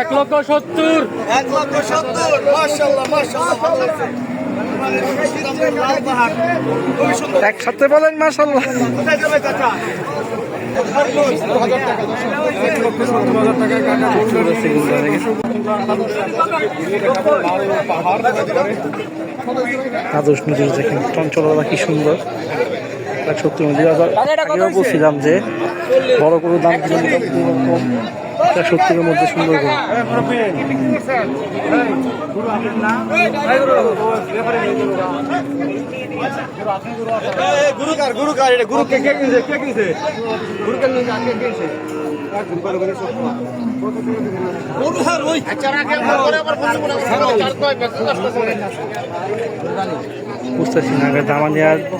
এক লক্ষ সত্তর। এক লক্ষ সত্তর। মার্শাল্লাহ মার্শাল্লাহ একসাথে বলেন মাসাল্লাহ আদর্শ নদীর দেখেন চঞ্চলতা কি সুন্দর। সত্যি নদী আবার বলছিলাম যে বড় কোনো দাম একটা কম মধ্যে সুন্দর করে গুরুকার এটা গুরু কে কে কে কিনছে আচ্ছা কষ্ট করে না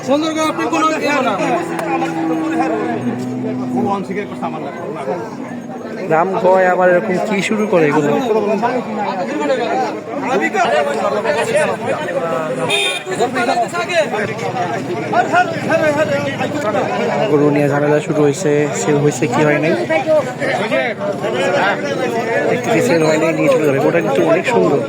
সুন্দর করে আপনি কোনো ইয়ে না ভগবান থেকে একটা সামান দাম কয় আবার এরকম কি শুরু করে এগুলো? গরু নিয়ে ঝামেলা শুরু হয়েছে সেল হয়েছে কি হয় নাই? একটি সেল হয় নাই, নিয়ে চলে ওটা কিন্তু অনেক সুন্দর।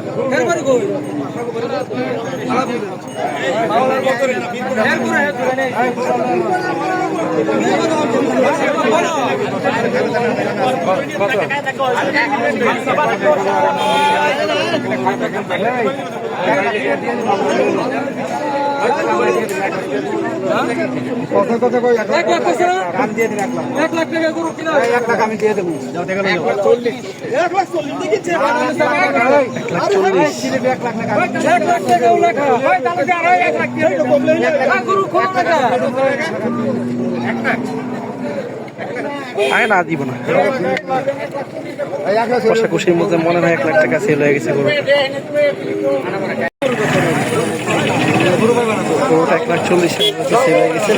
এক লাখ টাকা গরু কিনা এক লাখ চল্লিশ এক লাখ টাকা লেখা গরু খোলা টাকা আগে না দিব না। কষাকষির মধ্যে মনে হয় এক লাখ টাকা সেল হয়ে গেছে গরু গরুটা এক লাখ চল্লিশ সেল হয়ে গেছে।